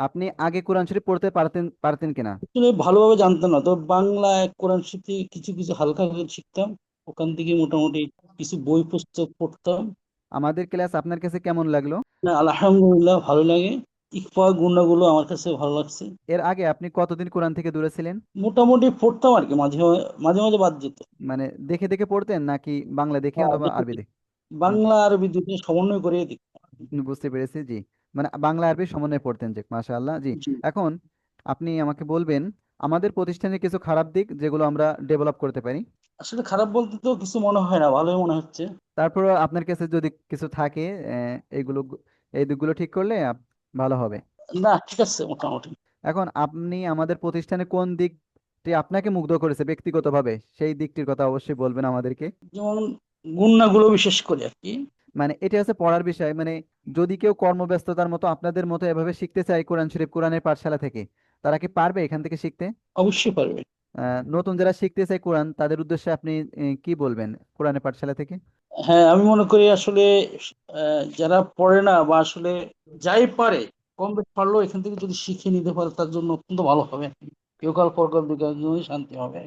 আপনি আগে কোরআন শরীফ পড়তে পারতেন পারতেন কিনা? ভালোভাবে জানতাম না। তো বাংলা কোরআন শরীফ থেকে কিছু কিছু হালকা শিখতাম। ওখান থেকে মোটামুটি কিছু বই পুস্তক পড়তাম। আমাদের ক্লাস আপনার কাছে কেমন লাগল? না আলহামদুলিল্লাহ ভালো লাগে। ইকফা গুণাগুলো আমার কাছে ভালো লাগছে। এর আগে আপনি কতদিন কোরআন থেকে দূরে ছিলেন? মোটামুটি পড়তাম আর কি মাঝে মাঝে মাঝে মাঝে বাদ যেত। মানে দেখে দেখে পড়তেন নাকি বাংলা দেখে হ্যাঁ, অথবা আরবি দেখে। বাংলা আরবি দুটো সমন্বয় করে দেখতাম। বুঝতে পেরেছি জি। মানে বাংলা আরবি সমন্বয়ে পড়তেন যে মাশাআল্লাহ জি। জি। এখন আপনি আমাকে বলবেন আমাদের প্রতিষ্ঠানের কিছু খারাপ দিক যেগুলো আমরা ডেভেলপ করতে পারি? আসলে খারাপ বলতে তো কিছু মনে হয় না ভালোই মনে হচ্ছে। তারপর আপনার কাছে যদি কিছু থাকে আহ, এইগুলো এই দিকগুলো ঠিক করলে আপ- ভালো হবে। না ঠিক আছে মোটামুটি। এখন আপনি আমাদের প্রতিষ্ঠানে কোন দিকটি আপনাকে মুগ্ধ করেছে ব্যক্তিগতভাবে? সেই দিকটির কথা অবশ্যই বলবেন আমাদেরকে। যেমন গুণাগুলো বিশেষ করে আর কি। মানে এটা হচ্ছে পড়ার বিষয়। মানে যদি কেউ কর্মব্যস্ততার মতো আপনাদের মতো এভাবে শিখতে চায় কোরআন শরীফ কোরআনের পাঠশালা থেকে তারা কি পারবে এখান থেকে শিখতে? অবশ্যই পারবে। নতুন যারা শিখতে চায় কোরআন তাদের উদ্দেশ্যে আপনি কি বলবেন কোরআনের পাঠশালা থেকে? হ্যাঁ আমি মনে করি আসলে আহ, যারা পড়ে না বা আসলে যাই পারে কম বেশি পারলেও এখান থেকে যদি শিখে নিতে পারে তার জন্য অত্যন্ত ভালো হবে। কেউ কাল পরকাল জন্যই শান্তি হবে।